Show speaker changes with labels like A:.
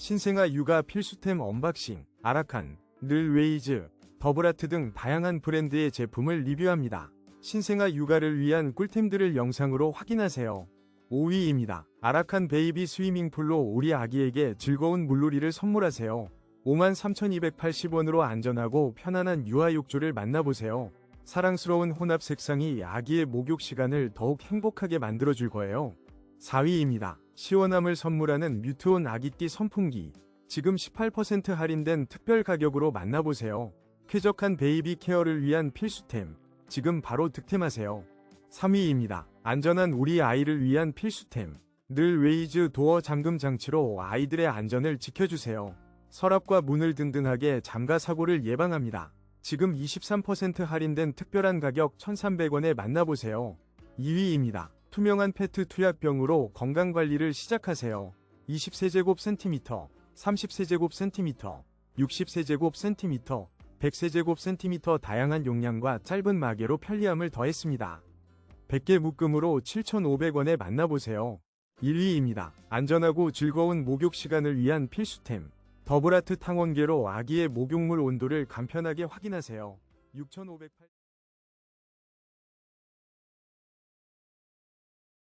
A: 신생아 육아 필수템 언박싱, 아라칸, 늘웨이즈, 더블아트 등 다양한 브랜드의 제품을 리뷰합니다. 신생아 육아를 위한 꿀템들을 영상으로 확인하세요. 5위입니다. 아라칸 베이비 스위밍풀로 우리 아기에게 즐거운 물놀이를 선물하세요. 53,280원으로 안전하고 편안한 유아욕조를 만나보세요. 사랑스러운 혼합 색상이 아기의 목욕 시간을 더욱 행복하게 만들어줄 거예요. 4위입니다. 시원함을 선물하는 뮤트온 아기띠 선풍기. 지금 18% 할인된 특별 가격으로 만나보세요. 쾌적한 베이비 케어를 위한 필수템. 지금 바로 득템하세요. 3위입니다. 안전한 우리 아이를 위한 필수템. 늘 웨이즈 도어 잠금 장치로 아이들의 안전을 지켜주세요. 서랍과 문을 든든하게 잠가 사고를 예방합니다. 지금 23% 할인된 특별한 가격 1,300원에 만나보세요. 2위입니다. 투명한 페트 투약병으로 건강관리를 시작하세요. 20세제곱 센티미터, 30세제곱 센티미터, 60세제곱 센티미터, 100세제곱 센티미터 다양한 용량과 짧은 마개로 편리함을 더했습니다. 100개 묶음으로 7,500원에 만나보세요. 1위입니다. 안전하고 즐거운 목욕 시간을 위한 필수템. 더블아트 탕원계로 아기의 목욕물 온도를 간편하게 확인하세요. 6,508